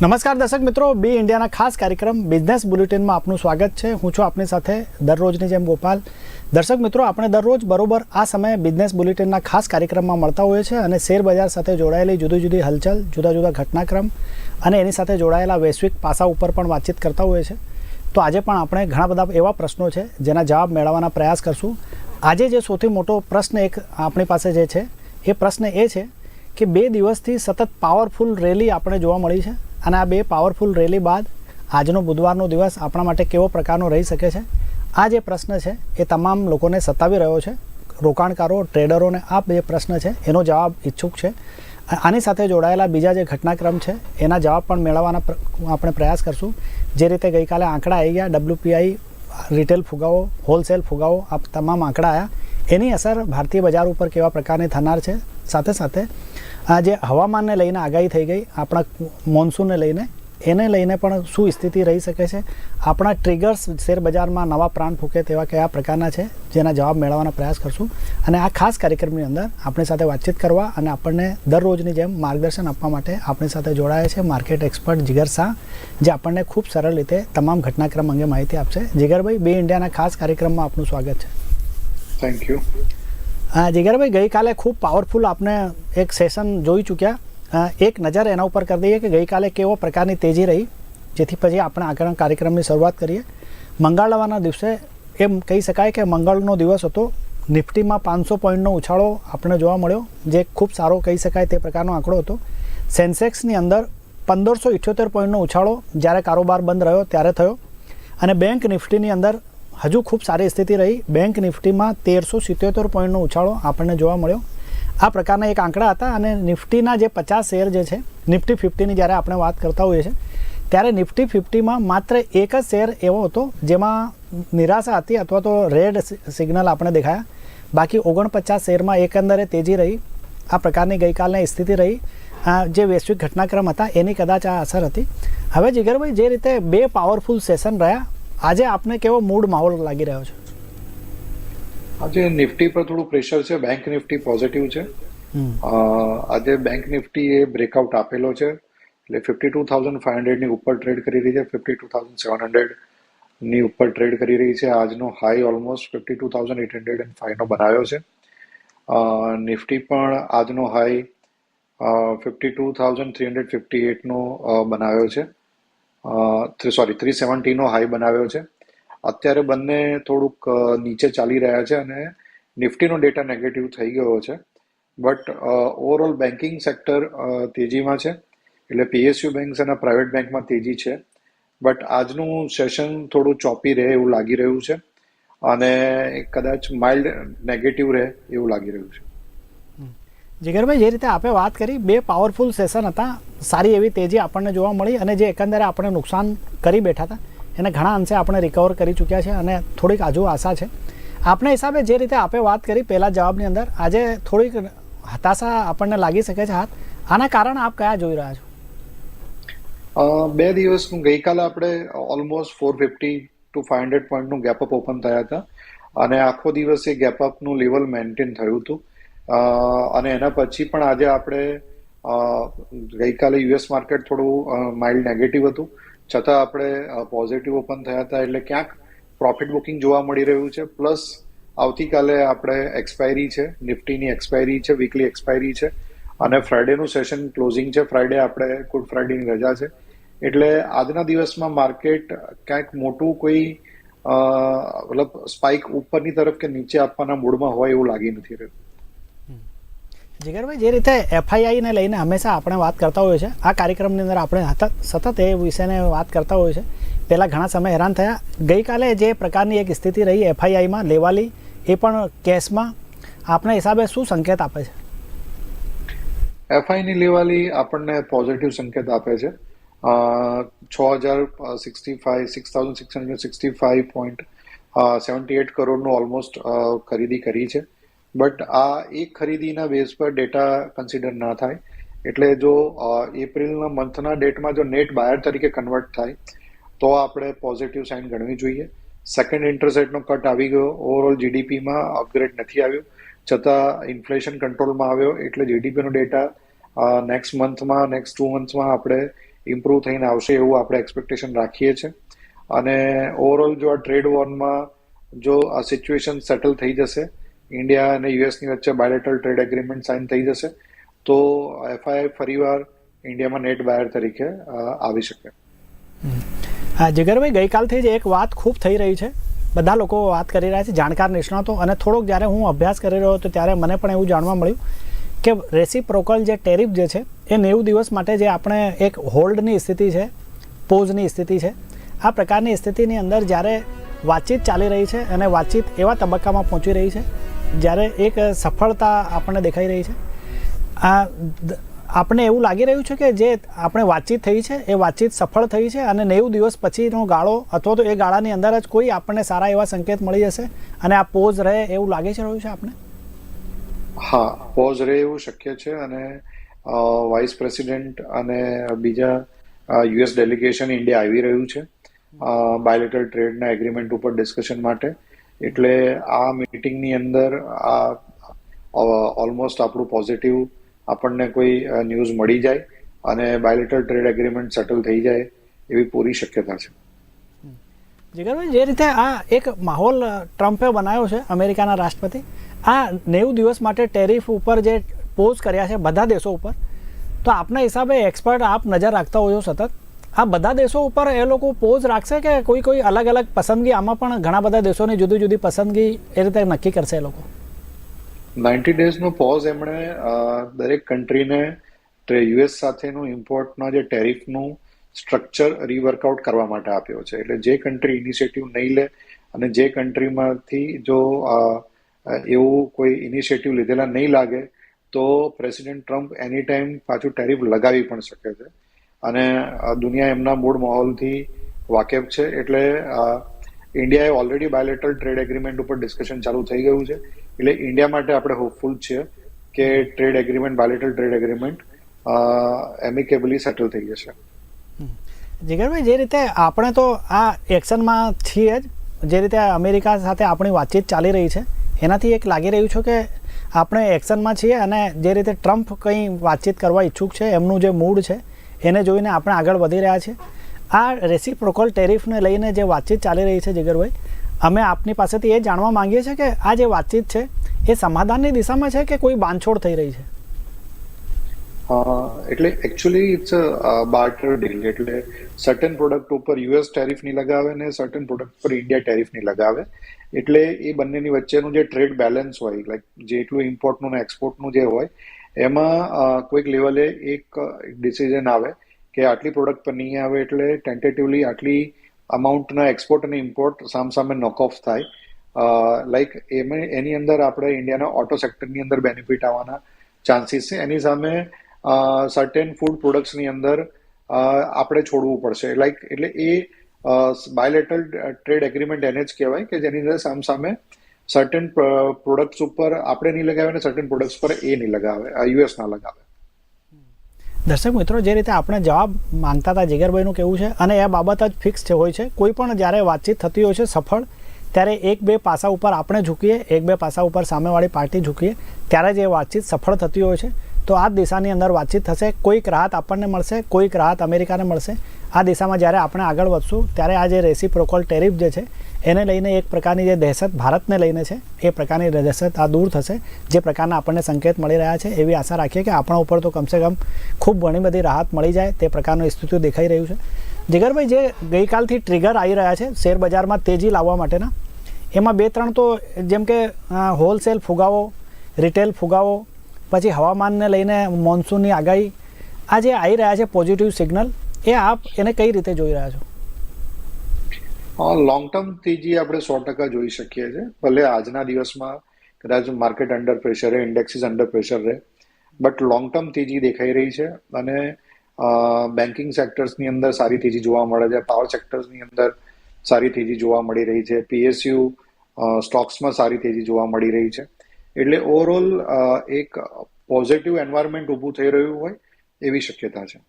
નમસ્કાર દર્શક મિત્રો, બી ઇન્ડિયાના ખાસ કાર્યક્રમ બિઝનેસ બુલેટિનમાં આપનું સ્વાગત છે. હું છું આપની સાથે દરરોજની જેમ ગોપાલ. દર્શક મિત્રો, આપણે દરરોજ બરોબર આ સમયે બિઝનેસ બુલેટિનના ખાસ કાર્યક્રમમાં મળતા હોઈએ છીએ અને શેર બજાર સાથે જોડાયેલી જુદી જુદી હલચલ, જુદા જુદા ઘટનાક્રમ અને એની સાથે જોડાયેલા વૈશ્વિક પાસા ઉપર પણ વાતચીત કરતા હોઈએ છીએ. તો આજે પણ આપણે ઘણા બધા એવા પ્રશ્નો છે, જેના જવાબ મેળવવાના પ્રયાસ કરશું. આજે જે સૌથી મોટો પ્રશ્ન એક આપણી પાસે જે છે, એ પ્રશ્ન એ છે કે બે દિવસથી સતત પાવરફુલ રેલી આપણે જોવા મળી છે. અને આ બે પાવરફુલ રેલી બાદ આજનો બુધવારનો દિવસ આપણા માટે કેવો પ્રકારનો રહી શકે છે? આ જે પ્રશ્ન છે, એ તમામ લોકોને સતાવી રહ્યો છે. રોકાણકારો ટ્રેડરોને આ બે પ્રશ્ન છે, એનો જવાબ ઈચ્છુક છે. આની સાથે જોડાયેલા બીજા જે ઘટનાક્રમ છે, એના જવાબ પણ મેળવવાના આપણે પ્રયાસ કરશું. જે રીતે ગઈકાલે આંકડા આવી ગયા ડબ્લ્યુપીઆઈ રિટેલ ફુગાવો હોલસેલ ફુગાવો, આ તમામ આંકડા આવ્યા એની અસર ભારતીય બજાર ઉપર કેવા પ્રકારની થનાર છે? સાથે સાથે આ જે હવામાનને લઈને આગાહી થઈ ગઈ, આપણા મોન્સૂનને લઈને, એને લઈને પણ શું સ્થિતિ રહી શકે છે? આપણા ટ્રિગર્સ શેરબજારમાં નવા પ્રાણ ફૂકે તેવા કયા પ્રકારના છે? જેના જવાબ મેળવવાના પ્રયાસ કરશું. અને આ ખાસ કાર્યક્રમની અંદર આપણી સાથે વાતચીત કરવા અને આપણને દરરોજની જેમ માર્ગદર્શન આપવા માટે આપણી સાથે જોડાયા છે માર્કેટ એક્સપર્ટ જીગર શાહ, જે આપણને ખૂબ સરળ રીતે તમામ ઘટનાક્રમ અંગે માહિતી આપશે. જીગરભાઈ, બે ઇન્ડિયાના ખાસ કાર્યક્રમમાં આપનું સ્વાગત છે. થેન્ક યુ હા જીગરભાઈ ગઈકાલે ખૂબ પાવરફુલ આપણે એક સેશન જોઈ ચૂક્યા. એક નજર એના ઉપર કરી દઈએ કે ગઈકાલે કેવો પ્રકારની તેજી રહી, જેથી પછી આપણે આગળ કાર્યક્રમની શરૂઆત કરીએ. મંગળવારના દિવસે એમ કહી શકાય કે મંગળનો દિવસ હતો. નિફ્ટીમાં પાંચસો પોઈન્ટનો ઉછાળો આપણે જોવા મળ્યો, જે ખૂબ સારો કહી શકાય તે પ્રકારનો આંકડો હતો. સેન્સેક્સની અંદર પંદરસો ઇઠ્યોતેર પોઈન્ટનો ઉછાળો જ્યારે કારોબાર બંધ રહ્યો ત્યારે થયો. અને બેંક નિફ્ટીની અંદર હજુ ખૂબ સારી સ્થિતિ રહી. બેંક નિફ્ટીમાં તેરસો સિત્યોતેર પોઈન્ટનો ઉછાળો આપણને જોવા મળ્યો. આ પ્રકારના એક આંકડા હતા અને નિફ્ટીના જે પચાસ શેર જે છે, નિફ્ટી ફિફ્ટીની જ્યારે આપણે વાત કરતા હોઈએ છીએ, ત્યારે નિફ્ટી ફિફ્ટીમાં માત્ર એક જ શેર એવો હતો જેમાં નિરાશા હતી અથવા તો રેડ સિગ્નલ આપણે દેખાયા. બાકી ઓગણપચાસ શેરમાં એકંદરે તેજી રહી. આ પ્રકારની ગઈકાલની સ્થિતિ રહી. આ જે વૈશ્વિક ઘટનાક્રમ હતા એની કદાચ આ અસર હતી. હવે જીગરભાઈ, જે રીતે બે પાવરફુલ સેશન રહ્યા આજે આપને કેવો મૂડ માહોલ લાગી રહ્યો છે? આજે નિફ્ટી પર થોડું પ્રેશર છે બેંક નિફ્ટી પોઝિટિવ છે. આજે બેંક નિફ્ટી એ બ્રેકઆઉટ આપેલો છે એટલે ફિફ્ટી ટુ થાઉઝન્ડ ફાઈવ હંડ્રેડની ઉપર ટ્રેડ કરી રહી છે ફિફ્ટી ટુ થાઉઝન્ડ સેવન હંડ્રેડની ઉપર ટ્રેડ કરી રહી છે. આજનો high almost fifty two thousand eight hundred and ફાઈવનો બનાવ્યો છે. નિફ્ટી પણ આજનો high fifty two thousand three hundred fifty એટનો બનાવ્યો છે. સોરી થ્રી સેવન્ટીનો હાઈ બનાવ્યો છે. અત્યારે બંને થોડુંક નીચે ચાલી રહ્યા છે અને નિફ્ટીનો ડેટા નેગેટિવ થઈ ગયો છે. બટ ઓવરઓલ બેન્કિંગ સેક્ટર તેજીમાં છે. એટલે પીએસયુ બેંક્સ અને પ્રાઇવેટ બેંકમાં તેજી છે. બટ આજનું સેશન થોડું ચોપી રહે એવું લાગી રહ્યું છે. અને કદાચ માઇલ્ડ નેગેટિવ રહે એવું લાગી રહ્યું છે. જીગરભાઈ, જે રીતે આપે વાત કરી, બે પાવરફુલ સેશન હતા. સારી એવી તેજી આપણને જોવા મળી અને જે એકંદરે આપણે નુકસાન કરી બેઠા હતા, એને ઘણા અંશે આપણે રિકવર કરી ચૂક્યા છે અને થોડીક હજુ આશા છે. આપણે હિસાબે જે રીતે આપે વાત કરી પહેલાં જવાબની અંદર, આજે થોડીક હતાશા આપણને લાગી શકે છે હાથ. આના કારણ આપ કયા જોઈ રહ્યા છો? બે દિવસનું ગઈકાલે આપણે almost four fifty two five hundred પોઈન્ટનું gap up open થયા હતા. અને આખો દિવસ એ ગેપઅપનું લેવલ મેન્ટેન થયું હતું. અને એના પછી પણ આજે આપણે ગઈકાલે યુએસ માર્કેટ થોડું માઇલ્ડ નેગેટિવ હતું. છતાં આપણે પોઝિટિવ ઓપન થયા હતા એટલે ક્યાંક પ્રોફિટ બુકિંગ જોવા મળી રહ્યું છે. પ્લસ આવતીકાલે આપણે એક્સપાયરી છે. નિફ્ટીની એક્સપાયરી છે. વીકલી એક્સપાયરી છે. અને ફ્રાઈડેનું સેશન ક્લોઝિંગ છે. ફ્રાઈડે આપણે ગુડ ફ્રાઈડેની રજા છે. એટલે આજના દિવસમાં માર્કેટ ક્યાંક મોટું કોઈ મતલબ સ્પાઇક ઉપરની તરફ કે નીચે આપવાના મૂડમાં હોય એવું લાગી નથી રહ્યું. જીગરભાઈ, જે રીતે એફઆઈઆઈને લઈને હંમેશા આપણે વાત કરતા હોઈએ છીએ, આ કાર્યક્રમની અંદર આપણે સતત એ વિષયને વાત કરતા હોઈએ છીએ. પહેલાં ઘણા સમય હેરાન થયા. ગઈકાલે જે પ્રકારની એક સ્થિતિ રહી એફઆઈઆઈમાં લેવાલી, એ પણ કેસમાં આપણા હિસાબે શું સંકેત આપે છે? એફઆઈની લેવાલી આપણને પોઝિટિવ સંકેત આપે છે. છ હજાર sixty five six thousand six hundred sixty five point seventy eight કરોડનું ઓલમોસ્ટ ખરીદી કરી છે. બટ આ એક ખરીદીના બેઝ પર ડેટા કન્સિડર ના થાય. એટલે જો એપ્રિલના મંથના ડેટમાં જો નેટ બાયર તરીકે કન્વર્ટ થાય, તો આપણે પોઝિટિવ સાઇન ગણવી જોઈએ. સેકન્ડ ઇન્ટરેસ્ટ રેટનો કટ આવી ગયો. ઓવરઓલ જીડીપીમાં અપગ્રેડ નથી આવ્યો. છતાં ઇન્ફ્લેશન કંટ્રોલમાં આવ્યો. એટલે જીડીપીનો ડેટા નેક્સ્ટ મંથમાં નેક્સ્ટ ટુ મંથમાં આપણે ઇમ્પ્રૂવ થઈને આવશે એવું આપણે એક્સપેક્ટેશન રાખીએ છીએ. અને ઓવરઓલ જો આ ટ્રેડ વોરમાં જો આ સિચ્યુએશન સેટલ થઈ જશે ઇન્ડિયા અને યુએસની વચ્ચે બાયોલેટરલ ટ્રેડ એગ્રીમેન્ટ સાઇન થઈ જશે, તો એફઆઈ ફરીવાર ઇન્ડિયામાં નેટ બાયર તરીકે આવી શકે. હા, જીગરભાઈ, ગઈકાલથી જ એક વાત ખૂબ થઈ રહી છે. બધા લોકો વાત કરી રહ્યા છે જાણકાર નિષ્ણાતો, અને થોડોક જ્યારે હું અભ્યાસ કરી રહ્યો હતો ત્યારે મને પણ એવું જાણવા મળ્યું કે રેસીપ્રોકલ જે ટેરિફ જે છે, એ નેવું દિવસ માટે જે આપણે એક હોલ્ડની સ્થિતિ છે, પોઝની સ્થિતિ છે, આ પ્રકારની સ્થિતિની અંદર જ્યારે વાતચીત ચાલી રહી છે અને વાતચીત એવા તબક્કામાં પહોંચી રહી છે જ્યારે એક સફળતા આપણને દેખાઈ રહી છે, આ આપણે એવું લાગી રહ્યું છે કે જે આપણે વાતચીત થઈ છે, એ વાતચીત સફળ થઈ છે અને નેવું દિવસ પછીનો ગાળો અથવા તો એ ગાળાની અંદર જ કોઈ આપણને સારા એવા સંકેત મળી જશે અને આ પોઝ રહે એવું લાગે છે રહ્યું છે આપણે હા, પોઝ રહે એવું શક્ય છે અને વાઇસ પ્રેસિડેન્ટ અને બીજા યુએસ ડેલિગેશન ઇન્ડિયા આવી રહ્યું છે બાયોલેટરલ ટ્રેડના એગ્રીમેન્ટ ઉપર ડિસ્કશન માટે. એટલે આ મીટિંગની અંદર આ ઓલમોસ્ટ આપણું પોઝિટિવ આપણને કોઈ ન્યૂઝ મળી જાય અને બાયોલેટરલ ટ્રેડ એગ્રીમેન્ટ સેટલ થઈ જાય એવી પૂરી શક્યતા છે. જીગરભાઈ, જે રીતે આ એક માહોલ ટ્રમ્પે બનાવ્યો છે અમેરિકાના રાષ્ટ્રપતિ, આ નેવું દિવસ માટે ટેરિફ ઉપર જે પોઝ કર્યા છે બધા દેશો ઉપર, તો આપના હિસાબે એક્સપર્ટ આપ નજર રાખતા હોજો સતત? આ બધા દેશો ઉપર એ લોકો પોઝ રાખશે કે કોઈ કોઈ અલગ અલગ પસંદગી? આમાં પણ ઘણા બધા દેશોની જુદી જુદી પસંદગી એ રીતે નક્કી કરશે એ લોકો. નાઇન્ટી ડેઝનો પોઝ એમણે દરેક કન્ટ્રીને યુએસ સાથેનું ઇમ્પોર્ટના જે ટેરિફનું સ્ટ્રક્ચર રીવર્કઆઉટ કરવા માટે આપ્યો છે. એટલે જે કન્ટ્રી ઇનિશિયેટિવ નહીં લે અને જે કન્ટ્રીમાંથી જો એવું કોઈ ઇનિશિયેટિવ લીધેલા નહીં લાગે, તો પ્રેસિડેન્ટ ટ્રમ્પ એની ટાઈમ પાછું ટેરિફ લગાવી પણ શકે છે. અને દુનિયા એમના મૂળ માહોલથી વાકેફ છે. એટલે ઇન્ડિયાએ ઓલરેડી બાયોલેટરલ ટ્રેડ એગ્રીમેન્ટ ઉપર ડિસ્કશન ચાલુ થઈ ગયું છે. એટલે ઇન્ડિયા માટે આપણે હોપફુલ છીએ કે trade agreement bilateral trade agreement amicably settle થઈ જશે. જીગરભાઈ, જે રીતે આપણે તો આ એક્શનમાં છીએ જ, જે રીતે અમેરિકા સાથે આપણી વાતચીત ચાલી રહી છે, એનાથી એક લાગી રહ્યું છે કે આપણે એક્શનમાં છીએ અને જે રીતે ટ્રમ્પ કંઈ વાતચીત કરવા ઈચ્છુક છે, એમનું જે મૂડ છે એને જોઈને આપણે આગળ વધી રહ્યા છીએ. આ રેસિપ્રોકલ ટેરિફને લઈને જે વાતચીત ચાલી રહી છે જીગરભાઈ, અમે આપની પાસેથી એ જાણવા માંગીએ છીએ કે આ જે વાતચીત છે, એ સમાધાનની દિશામાં છે કે કોઈ બાંધછોડ થઈ રહી છે? એટલે actually it's a barter deal એટલે સર્ટન પ્રોડક્ટ ઉપર યુએસ ટેરિફ નહીં લગાવે ને સર્ટન પ્રોડક્ટ પર ઇન્ડિયા ટેરિફ નહીં લગાવે. એટલે એ બંનેની વચ્ચેનું જે ટ્રેડ બેલેન્સ હોય લાઈક જેટલું ઇમ્પોર્ટનું ને એક્સપોર્ટનું જે હોય એમાં કોઈક લેવલે એક ડિસિઝન આવે કે આટલી પ્રોડક્ટ પર નહીં આવે એટલે ટેન્ટેટિવલી આટલી અમાઉન્ટના એક્સપોર્ટ અને ઇમ્પોર્ટ સામસામે નોક ઓફ થાય લાઈક એમાં, એની અંદર આપણે ઇન્ડિયાના ઓટો સેક્ટરની અંદર બેનિફિટ આવવાના ચાન્સીસ છે. એની સામે સર્ટેન ફૂડ પ્રોડક્ટ્સની અંદર આપણે છોડવું પડશે. લાઈક એટલે એ બાયલેટલ ટ્રેડ એગ્રીમેન્ટ એને જ કહેવાય કે જેની અંદર સામસામે સર્ટેન પ્રોડક્ટ્સ ઉપર આપણે નહીં લગાવે અને સર્ટન પ્રોડક્ટ્સ પર એ નહીં લગાવે યુએસ ના લગાવે. દર્શક મિત્રો, જે રીતે આપણે જવાબ માંગતા હતા જીગરભાઈનું કેવું છે, અને એ બાબત જ ફિક્સ છે, હોય છે. કોઈ પણ જ્યારે વાતચીત થતી હોય છે સફળ, ત્યારે એક બે પાસા ઉપર આપણે ઝૂકીએ, એક બે પાસા ઉપર સામેવાળી પાર્ટી ઝૂકીએ, ત્યારે જ એ વાતચીત સફળ થતી હોય છે. તો આ દિશાની અંદર વાતચીત થશે. કોઈક રાહત આપણને મળશે, કોઈક રાહત અમેરિકાને મળશે. આ દિશામાં જ્યારે આપણે આગળ વધશું, ત્યારે આ જે રેસીપ્રોકોલ ટેરિફ જે છે, એને લઈને એક પ્રકારની જે દહેશત ભારતને લઈને છે, એ પ્રકારની દહેશત આ દૂર થશે. જે પ્રકારના આપણને સંકેત મળી રહ્યા છે, એવી આશા રાખીએ કે આપણા ઉપર તો કમસે કમ ખૂબ ઘણી બધી રાહત મળી જાય તે પ્રકારનું સ્થિતિ દેખાઈ રહ્યું છે. જીગરભાઈ, જે ગઈકાલથી ટ્રિગર આવી રહ્યા છે શેર બજારમાં તેજી લાવવા માટેના, એમાં બે ત્રણ તો જેમ કે હોલસેલ ફુગાવો રિટેલ ફુગાવો, પછી હવામાનને લઈને મોન્સૂનની આગાહી, આ જે આવી રહ્યા છે પોઝિટિવ સિગ્નલ એ આપ એને કઈ રીતે જોઈ રહ્યા છો? લોંગ ટર્મ તેજી આપણે સો ટકા જોઈ શકીએ છીએ. ભલે આજના દિવસમાં કદાચ માર્કેટ અંડર પ્રેશર રહે ઇન્ડેક્સિસ અંડર પ્રેશર રહે બટ લોંગ ટર્મ તેજી દેખાઈ રહી છે અને બેન્કિંગ સેક્ટર્સની અંદર સારી તેજી જોવા મળે છે પાવર સેક્ટર્સની અંદર સારી તેજી જોવા મળી રહી છે પીએસયુ સ્ટોક્સમાં સારી તેજી જોવા મળી રહી છે. એટલે ઓવરઓલ એક પોઝિટિવ એન્વાયરમેન્ટ ઊભું થઈ રહ્યું હોય એવી શક્યતા છે.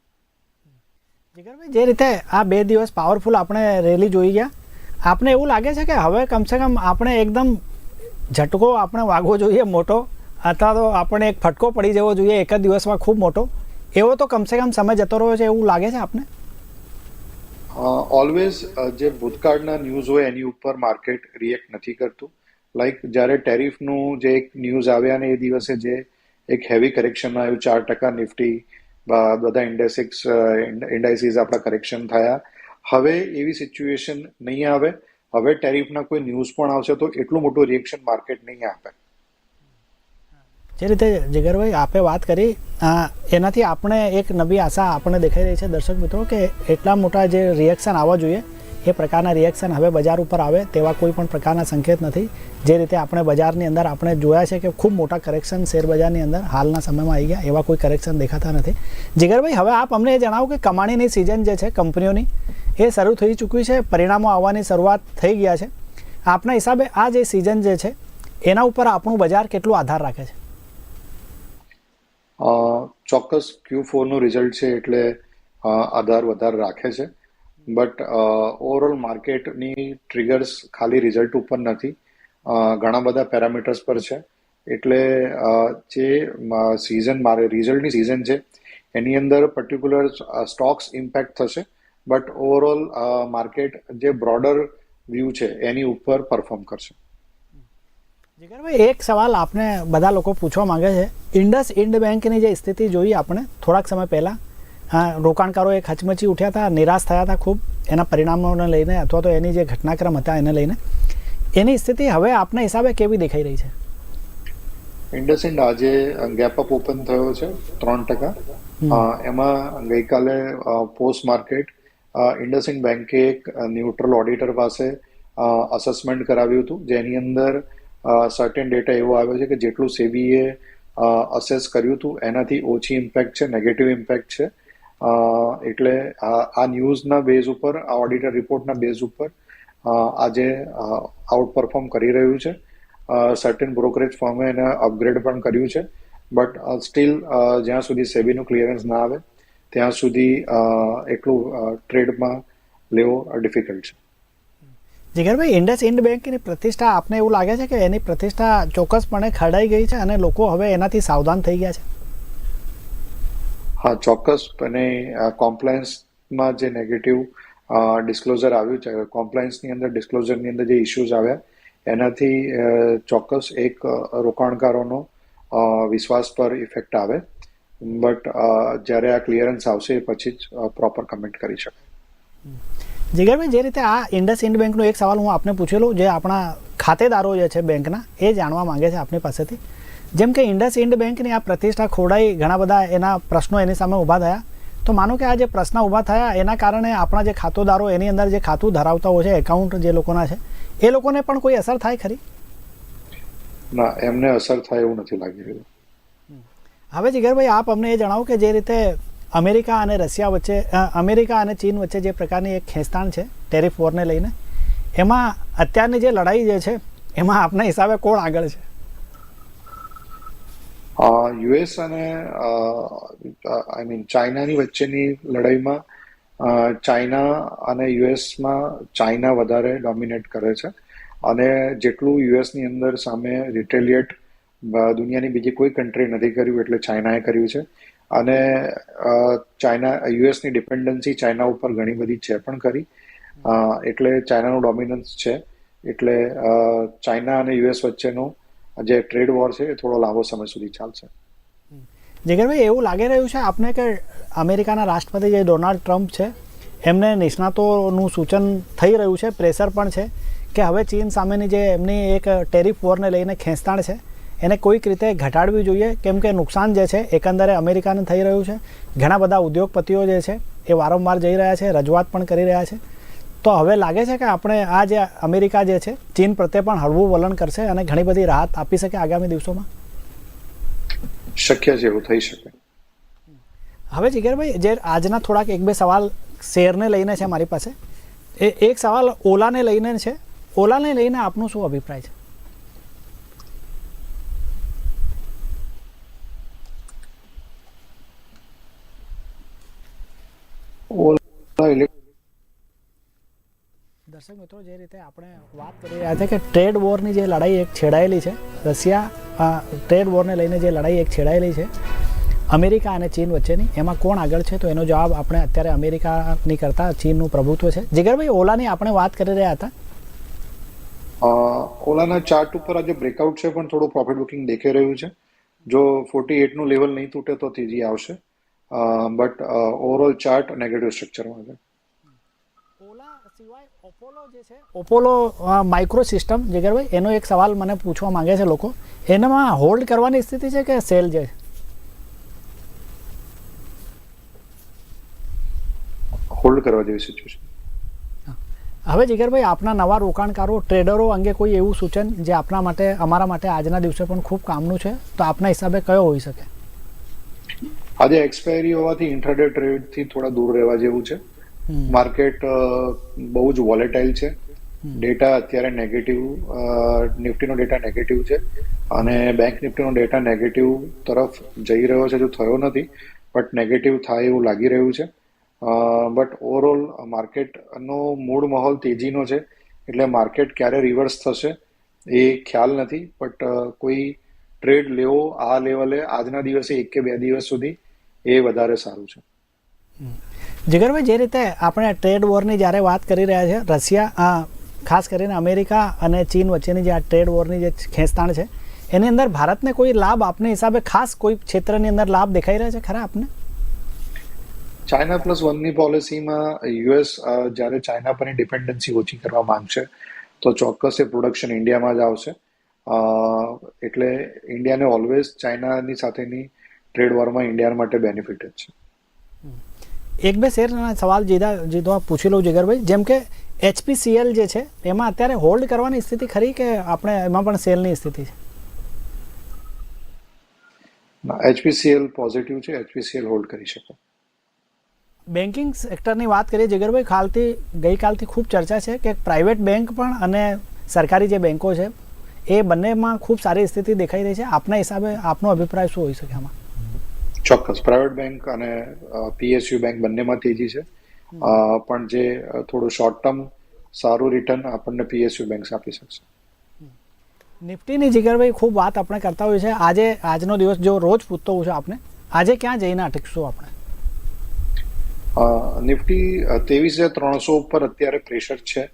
જીગરભાઈ જે રીતે આ બે દિવસ પાવરફુલ આપણે રેલી જોઈ ગયા, આપને એવું લાગે છે કે હવે કમસે કમ આપણે એકદમ ઝટકો આપણે વાગવો જોઈએ મોટો, અથવા તો આપણે એક ફટકો પડી જવો જોઈએ એક જ દિવસમાં ખૂબ મોટો? એવો તો કમસે કમ સમય જતો રહ્યો છે એવું લાગે છે આપને? ઓલવેઝ જે ભૂતકાળના ન્યૂઝ હોય એની ઉપર માર્કેટ રિએક્ટ નથી કરતું. લાઈક જ્યારે ટેરિફનું જે એક ન્યૂઝ આવ્યા ને એ દિવસે જે એક હેવી કરેક્શન આવ્યું, ચાર ટકા નિફ્ટી બધા ઇન્ડેસિક્સ ઇન્ડાઇસીસ આપણા કરેક્શન થયા. હવે એવી સિચ્યુએશન નહીં આવે. હવે ટેરિફના કોઈ ન્યૂઝ પણ આવશે તો એટલું મોટું રિએક્શન માર્કેટ નહીં આપે. જે રીતે જીગરભાઈ આપે વાત કરી એનાથી આપણે એક નવી આશા આપણને દેખાઈ રહી છે. દર્શક મિત્રો, કે એટલા મોટા જે રિએક્શન આવવા જોઈએ એ પ્રકારના રિએક્શન હવે બજાર ઉપર આવે તેવા કોઈ પણ પ્રકારના સંકેત નથી. જે રીતે આપણે બજારની અંદર આપણે જોયા છે કે ખૂબ મોટા કરેક્શન શેરબજારની અંદર હાલના સમયમાં આવી ગયા એવા કોઈ કરેક્શન દેખાતા નથી. જીગરભાઈ, હવે આપ અમને એ જણાવો કે કમાણીની સિઝન જે છે, કંપનીઓની, એ શરૂ થઈ ચૂકી છે, પરિણામો આવવાની શરૂઆત થઈ ગયા છે. આપના હિસાબે આ જે સિઝન જે છે, એના ઉપર આપણું બજાર કેટલું આધાર રાખે છે? ચોક્કસ ક્યુ ફોરનું રિઝલ્ટ છે એટલે આધાર વધારે રાખે છે. બટ ઓવરઓલ માર્કેટની ટ્રિગર્સ ખાલી રિઝલ્ટ ઉપર નથી. ઘણા બધા પેરામીટર્સ પર છે. એટલે જે સિઝન મારે રિઝલ્ટની સિઝન છે, એની અંદર પર્ટિક્યુલર સ્ટોક્સ ઇમ્પેક્ટ થશે. બટ ઓવરઓલ માર્કેટ જે બ્રોડર વ્યૂ છે, એની ઉપર પરફોર્મ કરશે. જીગરભાઈ, એક સવાલ આપને બધા લોકો પૂછવા માંગે છે. ઇન્ડસ ઇન્ડ બેંકની જે સ્થિતિ જોઈ આપણે થોડાક સમય પહેલાં. અ, રોકાણકારો એક હચમચી ઉઠ્યા હતા નિરાશ થયા હતા ખૂબ. એના પરિણામોને લઈને અથવા તો એની જે ઘટનાક્રમ હતા એને લઈને. એની સ્થિતિ હવે આપના હિસાબે કેવી દેખાઈ રહી છે? ઇન્ડસઇન્ડ આજે ગેપ અપ ઓપન થયો છે ત્રણ ટકા. એમાં ગઈકાલે પોસ્ટ માર્કેટ ઇન્ડસઇન્ડ બેન્કે એક ન્યુટ્રલ ઓડિટર પાસે અસેસમેન્ટ કરાવ્યું હતું જેની અંદર સર્ટેન ડેટા એવો આવ્યો છે કે જેટલું સેબીએ અસેસ કર્યું હતું એનાથી ઓછી ઇમ્પેક્ટ છે નેગેટિવ ઇમ્પેક્ટ છે. એટલે આ ન્યૂઝના બેઝ ઉપર, આ ઓડિટર રિપોર્ટના બેઝ ઉપર આજે આઉટ પરફોર્મ કરી રહ્યું છે. સર્ટેન બ્રોકરેજ ફોર્મે એને અપગ્રેડ પણ કર્યું છે. બટ સ્ટીલ જ્યાં સુધી સેબીનું ક્લિયરન્સ ના આવે, ત્યાં સુધી એટલું ટ્રેડમાં લેવો ડિફિકલ્ટ છે. જીગરભાઈ ઇન્ડસ ઇન્ડ બેંકની પ્રતિષ્ઠા આપને એવું લાગે છે કે એની પ્રતિષ્ઠા ચોક્કસપણે ખડાઈ ગઈ છે અને લોકો હવે એનાથી સાવધાન થઈ ગયા છે? હા ચોક્કસપણે કોમ્પ્લાયન્સમાં જે નેગેટિવ ડિસ્ક્લોઝર આવ્યું છે કોમ્પ્લાયન્સની અંદર ડિસ્ક્લોઝરની અંદર જે ઇસ્યુઝ આવ્યા, એનાથી ચોક્કસ એક રોકાણકારોનો વિશ્વાસ પર ઇફેક્ટ આવે. બટ જ્યારે આ ક્લિયરન્સ આવશે પછી જ પ્રોપર કમેન્ટ કરી શકાય જીગરભાઈ જે રીતે આ ઇન્ડસ ઇન્ડ બેંકનો એક સવાલ હું આપને પૂછેલો, જે આપણા ખાતેદારો જે છે બેંકના, એ જાણવા માંગે છે આપની પાસેથી. જેમ કે ઇન્ડસ ઇન્ડ બેંકની આ પ્રતિષ્ઠા ખોડાઈ ઘણા બધા એના પ્રશ્નો એની સામે ઊભા થયા. તો માનો કે આ જે પ્રશ્ન ઊભા થયા એના કારણે આપણા જે ખાતોદારો એની અંદર જે ખાતું ધરાવતા હોય છે એકાઉન્ટ જે લોકોના છે એ લોકોને પણ કોઈ અસર થાય ખરી? ના એમને અસર થાય એવું નથી લાગી રહ્યું. હવે જીગરભાઈ આપ અમને એ જણાવો કે જે રીતે અમેરિકા અને રશિયા વચ્ચે અમેરિકા અને ચીન વચ્ચે જે પ્રકારની એક ખેંચતાણ છે ટેરિફ વોરને લઈને એમાં અત્યારની જે લડાઈ જે છે એમાં આપના હિસાબે કોણ આગળ છે? યુએસ અને આઈ મીન ચાઇનાની વચ્ચેની લડાઈમાં ચાઇના અને યુએસમાં ચાઇના વધારે ડોમિનેટ કરે છે. અને જેટલું યુએસની અંદર સામે રિટેલિએટ દુનિયાની બીજી કોઈ કન્ટ્રી નથી કર્યું એટલે ચાઇનાએ કર્યું છે. અને ચાઇના યુએસની ડિપેન્ડન્સી ચાઇના ઉપર ઘણી બધી છે પણ કરી એટલે ચાઇનાનું ડોમિનન્સ છે. એટલે ચાઇના અને યુએસ વચ્ચેનો જે ટ્રેડ વોર છે એ થોડો લાંબો સમય સુધી ચાલશે. જગરભાઈ, એવું લાગી રહ્યું છે આપને કે અમેરિકાના રાષ્ટ્રપતિ જે ડોનાલ્ડ ટ્રમ્પ છે, એમને નિષ્ણાતોનું સૂચન થઈ રહ્યું છે, પ્રેશર પણ છે કે હવે ચીન સામેની જે એમની એક ટેરિફ વોરને લઈને ખેંચતાણ છે, એને કોઈક રીતે ઘટાડવી જોઈએ, કેમ કે નુકસાન જે છે, એકંદરે અમેરિકાને થઈ રહ્યું છે. ઘણા બધા ઉદ્યોગપતિઓ જે છે, એ વારંવાર જઈ રહ્યા છે, રજૂઆત પણ કરી રહ્યા છે. તો હવે લાગે છે કે આપણે આ જે અમેરિકા જે છે ચીન પ્રત્યે પણ હળવું વલણ કરશે અને ઘણી બધી રાહત આપી શકે આગામી દિવસોમાં? શક્ય છે એવું થઈ શકે. હવે જીગરભાઈ જે આજના થોડાક એક બે સવાલ શેરને લઈને છે મારી પાસે. એ એક સવાલ ઓલાને લઈને છે. ઓલાને લઈને આપનું શું અભિપ્રાય છે? ઓલા દર્શક મિત્રો જે રીતે આપણે વાત કરી રહ્યા છે કે ટ્રેડ વોરની જે લડાઈ એક છેડાયેલી છે રશિયા ટ્રેડ વોરને લઈને જે લડાઈ એક છેડાયેલી છે અમેરિકા અને ચીન વચ્ચેની એમાં કોણ આગળ છે? તો એનો જવાબ આપણે અત્યારે અમેરિકાની કરતાં ચીનનું પ્રભુત્વ છે. જીગરભાઈ ઓલાની આપણે વાત કરી રહ્યા હતા. ઓલાના ચાર્ટ ઉપર આજે બ્રેકઆઉટ છે પણ થોડું પ્રોફિટ બુકિંગ દેખાઈ રહ્યું છે. જો ફોર્ટી એટનું લેવલ નહીં તૂટે તો તેજી આવશે. બટ ઓવરઓલ ચાર્ટ નેગેટિવ સ્ટ્રક્ચરમાં છે. ઓલા સિવાય ઓપોલો જે છે ઓપોલો માઇક્રો સિસ્ટમ જીગરભાઈ એનો એક સવાલ મને પૂછવા માંગે છે લોકો. એનામાં હોલ્ડ કરવાની સ્થિતિ છે કે સેલ છે? હોલ્ડ કરવા જેવી સિચ્યુએશન હવે જીગરભાઈ આપના નવા રોકાણકારો ટ્રેડરો અંગે કોઈ એવું સૂચન જે આપના માટે અમારા માટે આજના દિવસે પણ ખૂબ કામનું છે તો આપના હિસાબે કયો હોઈ શકે? આજે એક્સપાયરી હોવાથી ઇન્ટ્રાડે ટ્રેડથી થોડા દૂર રહેવા જેવું છે. માર્કેટ બહુ જ વોલેટાઇલ છે. ડેટા અત્યારે નેગેટિવ નિફ્ટીનો ડેટા નેગેટિવ છે અને બેંક નિફ્ટીનો ડેટા નેગેટિવ તરફ જઈ રહ્યો છે જો થયો નથી બટ નેગેટિવ થાય એવું લાગી રહ્યું છે. બટ ઓવરઓલ માર્કેટનો મૂળ માહોલ તેજીનો છે એટલે માર્કેટ ક્યારે રિવર્સ થશે એ ખ્યાલ નથી બટ કોઈ ટ્રેડ લેવો આ લેવલે આજના દિવસે એક કે બે દિવસ સુધી એ વધારે સારું છે. જીગરભાઈ, જે રીતે આપણે ટ્રેડ વોરની જ્યારે વાત કરી રહ્યા છે, રશિયા ખાસ કરીને અમેરિકા અને ચીન વચ્ચેની જે આ ટ્રેડ વોરની જે ખેંચતાણ છે, એની અંદર ભારતને કોઈ લાભ આપને હિસાબે ખાસ કોઈ ક્ષેત્રની અંદર લાભ દેખાઈ રહ્યા છે ખરા આપને? ચાઇના પ્લસ વનની પોલિસીમાં યુએસ જ્યારે ચાઇના પરની ડિપેન્ડન્સી ઓછી કરવા માંગશે, તો ચોક્કસ એ પ્રોડક્શન ઇન્ડિયામાં જ આવશે. એટલે ઇન્ડિયાને ઓલવેઝ ચાઇનાની સાથેની ટ્રેડ વોરમાં ઇન્ડિયા માટે બેનિફિટ જ છે. એક બે શેરના સવાલ જીધા જીધો પૂછી લઉં જીગરભાઈ. જેમ કે એચપીસીએલ જે છે એમાં અત્યારે હોલ્ડ કરવાની સ્થિતિ ખરી કે આપણે એમાં પણ સેલની સ્થિતિ છે? એચપીસીએલ પોઝિટિવ છે એચપીસીએલ હોલ્ડ કરી શકો. બેન્કિંગ સેક્ટરની વાત કરીએ જીગરભાઈ ખાલથી ગઈકાલથી ખૂબ ચર્ચા છે કે પ્રાઇવેટ બેંક પણ અને સરકારી જે બેન્કો છે એ બંનેમાં ખૂબ સારી સ્થિતિ દેખાઈ રહી છે. આપના હિસાબે આપનો અભિપ્રાય શું હોઈ શકે આમાં? ચોક્કસ પ્રાઇવેટ બેંક અને પીએસયુ બેંક બંનેમાં તેજી છે. પણ જે થોડું શોર્ટ ટર્મ સારું રિટર્ન આપણને પીએસયુ બેંક આપી શકશે. નિફ્ટીની જીગરભાઈ ખૂબ વાત આપણે કરતા હોઈએ છીએ. આજે આજનો દિવસ જો રોજ પૂછતો હોઉં છું આપને આજે ક્યાં જઈને અટકશું આપણે? નિફ્ટી ત્રેવીસ હજાર ત્રણસો ઉપર અત્યારે પ્રેશર છે.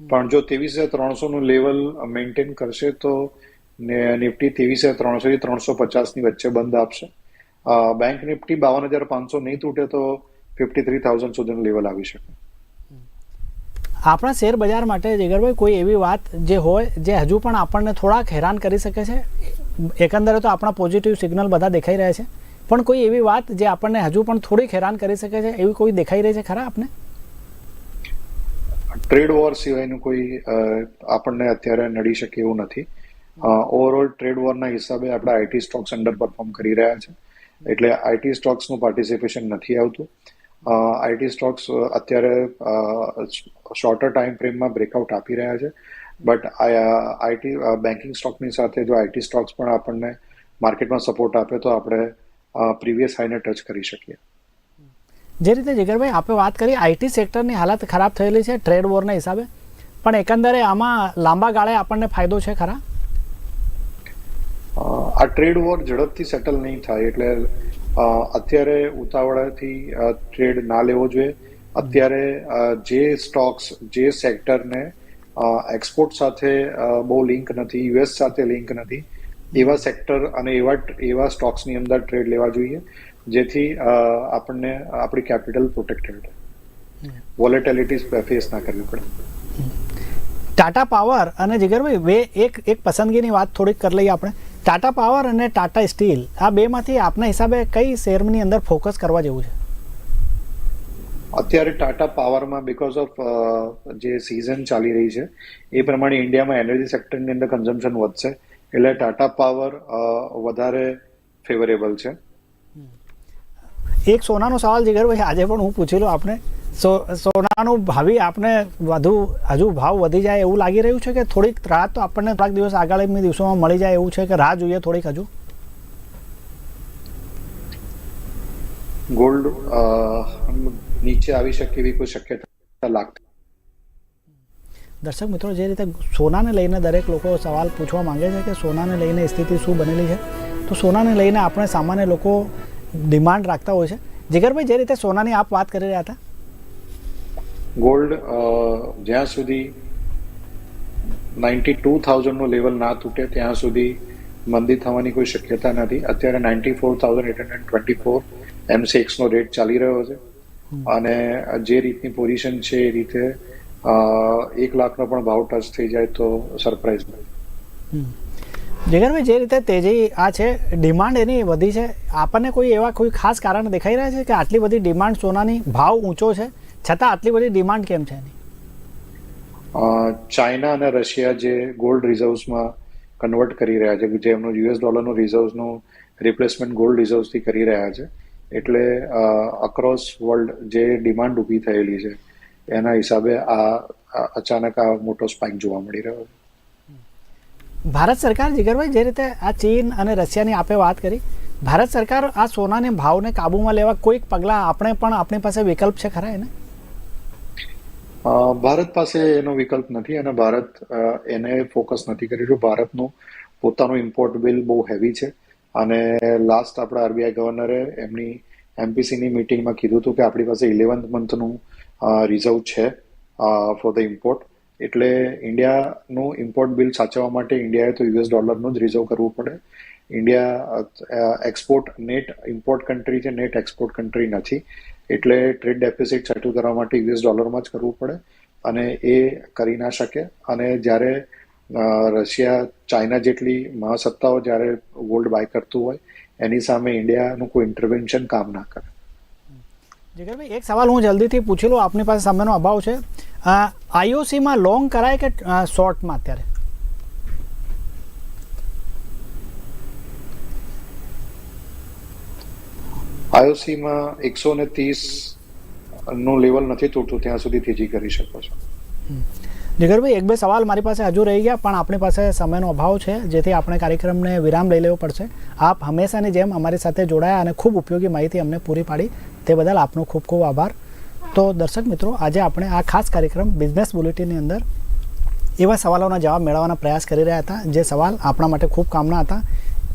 પણ જો ત્રેવીસ હજાર ત્રણસો નું લેવલ મેન્ટેન કરશે તો ને- નિફ્ટી ત્રેવીસ હજાર ત્રણસો થી ત્રણસો પચાસની વચ્ચે બંધ આપશે. બેંક નિફ્ટી બાવન હજાર પાંચસો નહીં તૂટે તો ફિફ્ટી થ્રી થાઉઝન્ડ સુધીનું લેવલ આવી શકે. આપણા શેર બજાર માટે જીગરભાઈ કોઈ એવી વાત જે હોય જે હજુ પણ આપણને થોડાક હેરાન કરી શકે છે? એકંદરે તો આપણા પોઝિટિવ સિગ્નલ બધા દેખાઈ રહ્યા છે. પણ કોઈ એવી વાત જે આપણને હજુ પણ થોડીક હેરાન કરી શકે છે? એવી કોઈ દેખાઈ રહી છે ખરા આપને? ટ્રેડ વોર સિવાયનું કોઈ આપણને અત્યારે નડી શકે એવું નથી. ઓવરઓલ ટ્રેડ વોરના હિસાબે આપણા આઈટી સ્ટોક્સ અંડર પરફોર્મ કરી રહ્યા છે. એટલે આઈટી સ્ટોક્સનું પાર્ટિસિપેશન નથી આવતું. આઈટી સ્ટોક્સ અત્યારે શોર્ટર ટાઈમ ફ્રેમમાં બ્રેકઆઉટ આપી રહ્યા છે. બટ આઈટી બેન્કિંગ સ્ટોકની સાથે જો આઈટી સ્ટોક્સ પણ આપણને માર્કેટમાં સપોર્ટ આપે, તો આપણે પ્રીવિયસ હાઈને ટચ કરી શકીએ. જે રીતે જીગરભાઈ આપણે વાત કરી આઈટી સેક્ટરની હાલત ખરાબ થયેલી છે ટ્રેડ વોરના હિસાબે. પણ એકંદરે આમાં લાંબા ગાળે આપણને ફાયદો છે ખરા? આ ટ્રેડ વોર ઝડપથી સેટલ નહીં થાય એટલે અત્યારે ઉતાવળાથી ટ્રેડ ના લેવો જોઈએ. અત્યારે જે સ્ટોક્સ, જે સેક્ટરને એક્સપોર્ટ સાથે બહુ લિંક નથી યુએસ સાથે લિંક નથી, એવા સેક્ટર અને એવા એવા સ્ટોક્સની અંદર ટ્રેડ લેવા જોઈએ, જેથી આપણને, આપણી કેપિટલ પ્રોટેક્ટેડ વોલેટિલિટી ફેસ ના કરવી પડે. ટાટા પાવર અને જીગરભાઈ બે એક એક પસંદગીની વાત થોડીક કરી લઈએ આપણે. ટાટા પાવર અને ટાટા સ્ટીલ આ બેમાંથી આપના હિસાબે કઈ શેરની અંદર ફોકસ કરવા જેવું છે? અત્યારે ટાટા પાવરમાં બીકોઝ ઓફ જે સિઝન ચાલી રહી છે એ પ્રમાણે ઇન્ડિયામાં એનર્જી સેક્ટરની અંદર કન્ઝમ્પશન વધશે. એટલે ટાટા પાવર વધારે ફેવરેબલ છે. એક સોનાનો સવાલ જીગરભાઈ આજે પણ હું પૂછી લઉં આપણે સો સોનાનું ભાવિ આપણે વધુ હજુ ભાવ વધી જાય એવું લાગી રહ્યું છે કે થોડીક રાહત તો આપણને થોડાક દિવસ આગામી દિવસોમાં મળી જાય એવું છે કે રાહ જોઈએ થોડીક હજુ? ગોલ્ડ નીચે આવી શકે એવી કોઈ શક્યતા લાગતી? દર્શક મિત્રો જે રીતે સોનાને લઈને દરેક લોકો સવાલ પૂછવા માંગે છે કે સોનાને લઈને સ્થિતિ શું બનેલી છે તો સોનાને લઈને આપણે સામાન્ય લોકો ડિમાન્ડ રાખતા હોય છે. જીગરભાઈ જે રીતે સોનાની આપ વાત કરી રહ્યા હતા ગોલ્ડ જ્યાં સુધી નાઇન્ટી ટુ થાઉઝન્ડનું લેવલ ના તૂટે ત્યાં સુધી મંદી થવાની કોઈ શક્યતા નથી. અત્યારે ninety four thousand eight hundred twenty four એમસીએક્સનો rate ચાલી રહ્યો છે. અને જે રીતની પોઝિશન છે એ રીતે એક લાખનો પણ ભાવ ટચ થઈ જાય તો સરપ્રાઈઝ નથી જીગરભાઈ જે રીતે તેજી આ છે ડિમાન્ડ એની વધી છે. આપણને કોઈ એવા કોઈ ખાસ કારણ દેખાઈ રહ્યા છે કે આટલી બધી ડિમાન્ડ સોનાની ભાવ ઊંચો છે? છતાં આટલી બધી ડિમાન્ડ કેમ છે એની? ચાઇના અને રશિયા જે ગોલ્ડ રિઝર્વ્સમાં કન્વર્ટ કરી રહ્યા છે જે એમનું યુએસ ડોલરનું રિઝર્વ્સનું રિપ્લેસમેન્ટ ગોલ્ડ રિઝર્વ્સથી કરી રહ્યા છે એટલે અક્રોસ વર્લ્ડ જે ડિમાન્ડ ઊભી થયેલી છે એના હિસાબે આ અચાનક આ મોટો સ્પાઇક જોવા મળી રહ્યો છે. ભારત સરકાર જીગરભાઈ જે રીતે આ ચીન અને રશિયાની આપે વાત કરી ભારત સરકાર આ સોનાને ભાવને કાબૂમાં લેવા કોઈક પગલાં આપણે પણ આપણી પાસે વિકલ્પ છે ખરા એને? ભારત પાસે એનો વિકલ્પ નથી અને ભારત એને ફોકસ નથી કરી રહ્યું ભારતનું પોતાનું ઇમ્પોર્ટ બિલ બહુ હેવી છે. અને લાસ્ટ આપણા આરબીઆઈ ગવર્નરે એમની એમપીસીની મિટિંગમાં કીધું હતું કે આપણી પાસે ઇલેવન્થ મંથનું રિઝર્વ છે ફોર ધ ઇમ્પોર્ટ એટલે ઇન્ડિયાનું ઇમ્પોર્ટ બિલ સાચવવા માટે ઇન્ડિયાએ તો યુએસ ડોલરનું જ રિઝર્વ કરવું પડે. India export net import country છે નેટ એક્સપોર્ટ કન્ટ્રી નથી. એટલે ટ્રેડ ડેફિસિટ સેટલ કરવા માટે યુએસ ડોલરમાં જ કરવું પડે અને એ કરી ના શકે. અને જ્યારે રશિયા, ચાઇના જેટલી મહાસત્તાઓ જ્યારે ગોલ્ડ બાય કરતું હોય, એની સામે ઇન્ડિયાનું કોઈ ઇન્ટરવેન્શન કામ ના કરે. જીગરભાઈ એક સવાલ હું જલ્દીથી પૂછી લઉં. આપની પાસે સમયનો અભાવ છે. આઈઓસીમાં લોંગ કરાય કે શોર્ટમાં અત્યારે? આઈઓસીમાં એકસો ને ત્રીસનું લેવલ નથી તૂટતું, ત્યાં સુધી થીજી કરી શકો છો. જીગરભાઈ એક બે સવાલ મારી પાસે હજુ રહી ગયા, પણ આપણી પાસે સમયનો અભાવ છે, જેથી આપણે કાર્યક્રમને વિરામ લઈ લેવો પડશે. આપ હંમેશાની જેમ અમારી સાથે જોડાયા અને ખૂબ ઉપયોગી માહિતી અમને પૂરી પાડી. તે બદલ આપનો ખૂબ ખૂબ આભાર. તો દર્શક મિત્રો, આજે આપણે આ ખાસ કાર્યક્રમ બિઝનેસ બુલેટિનની અંદર એવા સવાલોના જવાબ મેળવવાના પ્રયાસ કરી રહ્યા હતા, જે સવાલ આપણા માટે ખૂબ કામના હતા.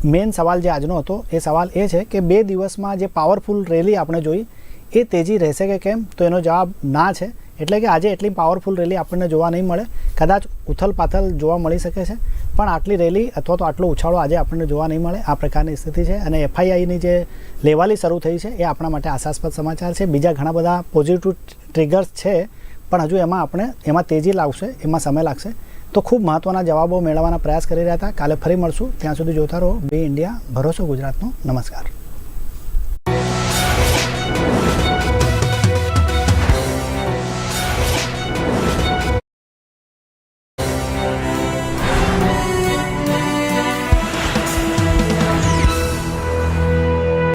મેઇન સવાલ જે આજનો હતો, એ સવાલ એ છે કે બે દિવસમાં જે પાવરફુલ રેલી આપણે જોઈ, એ તેજી રહેશે કે કેમ? તો એનો જવાબ ના છે. એટલે કે આજે એટલી પાવરફુલ રેલી આપણને જોવા નહીં મળે. કદાચ ઉથલ પાથલ જોવા મળી શકે છે. પણ આટલી રેલી અથવા તો આટલો ઉછાળો આજે આપણને જોવા નહીં મળે. આ પ્રકારની સ્થિતિ છે. અને એફઆઈઆઈની જે લેવાલી શરૂ થઈ છે, એ આપણા માટે આશાસ્પદ સમાચાર છે. બીજા ઘણા બધા પોઝિટિવ ટ્રિગર્સ છે. પણ હજુ એમાં આપણે, એમાં તેજી લાવશે એમાં સમય લાગશે. તો ખૂબ મહત્ત્વના જવાબો મેળવવાના પ્રયાસ કરી રહ્યા હતા. કાલે ફરી મળશું. ત્યાં સુધી જોતા રહો. બે ઇન્ડિયા, ભરોસો ગુજરાતનો. નમસ્કાર.